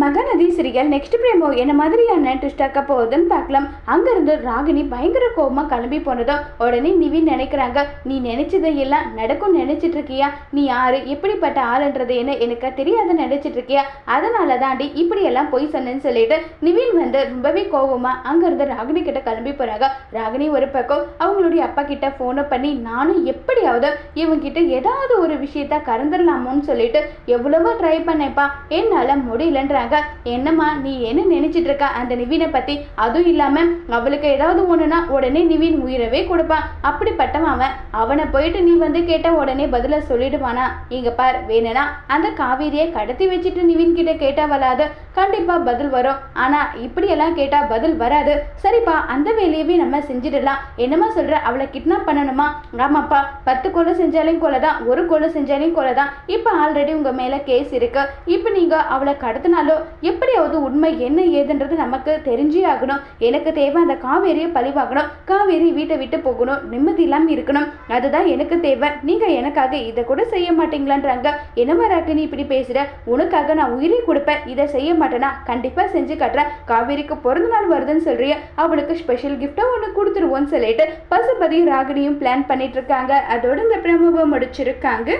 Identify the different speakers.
Speaker 1: Mahanadi சிறிகள் next பிரேமோ என்ன மாதிரியான ட்விஸ்டாக்க போகுதுன்னு பார்க்கலாம். அங்கிருந்து ராகினி பயங்கர கோபமாக கிளம்பி போனதும் உடனே நிவின் நினைக்கிறாங்க நீ நினைச்சதை எல்லாம் நடக்கும் நினைச்சிட்டு இருக்கியா? நீ யாரு? எப்படிப்பட்ட ஆளுன்றது என்ன எனக்கு தெரியாத நினைச்சிட்டு இருக்கியா? அதனால தாண்டி இப்படியெல்லாம் போய் சொன்னேன்னு சொல்லிட்டு நிவின் வந்து ரொம்பவே கோபமாக அங்கிருந்து ராகினி கிட்ட கிளம்பி போறாங்க. ராகினி ஒரு பக்கம் அவங்களுடைய அப்பா கிட்ட ஃபோனை பண்ணி நானும் எப்படியாவது இவங்கிட்ட ஏதாவது ஒரு விஷயத்த கறந்துடலாமோன்னு சொல்லிட்டு எவ்வளவோ ட்ரை பண்ணேப்பா என்னால கேட்குறாங்க என்னம்மா நீ என்ன நினைச்சிட்டு இருக்க? அந்த நிவினை பத்தி அதுவும் இல்லாம அவளுக்கு ஏதாவது ஒன்றுனா உடனே நிவின் உயிரவே கொடுப்பான் அப்படிப்பட்டவன் அவன். அவனை போயிட்டு நீ வந்து கேட்ட உடனே பதில சொல்லிடுவானா. இங்க பார் வேணும்னா அந்த காவேரியை கடத்தி வச்சுட்டு நிவின் கிட்ட கேட்டா வராது. கண்டிப்பா பதில் வரும். ஆனா இப்படியெல்லாம் கேட்டா பதில் வராது. சரிப்பா அந்த வேலையவே நம்ம செஞ்சிடலாம். என்னம்மா சொல்ற? அவளை கிட்னாப் பண்ணணுமா? ஆமாப்பா பத்து கொலை செஞ்சாலையும் கொலை தான் ஒரு கொலை செஞ்சாலும் கொலை தான் இப்போ ஆல்ரெடி உங்க மேல கேஸ் இருக்கு. இப்போ நீங்க அவளை கடத்தினாலும் எப்படியாவது உண்மை என்ன ஏதுன்றது நமக்கு தெரிஞ்சே ஆகணும். எனக்கு தேவை அந்த காவேரியை பழிவாகணும் காவேரி வீட்டை விட்டு போகணும். நிம்மதி இல்லாமல் இருக்கணும். அதுதான் எனக்கு தேவை. நீங்க எனக்காக இதை கூட செய்ய மாட்டீங்களான்றாங்க. என்னமா ராக்கு நீ இப்படி பேசுற? உனக்காக நான் உயிரை கொடுப்பேன். இதை செய்ய மாட்டேனா? கண்டிப்பா செஞ்சு காட்டுறேன். காவேரிக்கு பிறந்த நாள் வருதுன்னு சொல்றிய. அவளுக்கு ஸ்பெஷல் கிஃப்டா ஒன்று கொடுத்துருவோன்னு சொல்லிட்டு பசுபதி ராகினியும் பிளான் பண்ணிட்டு இருக்காங்க. அதோட இந்த பிரமுகம் முடிச்சிருக்காங்க.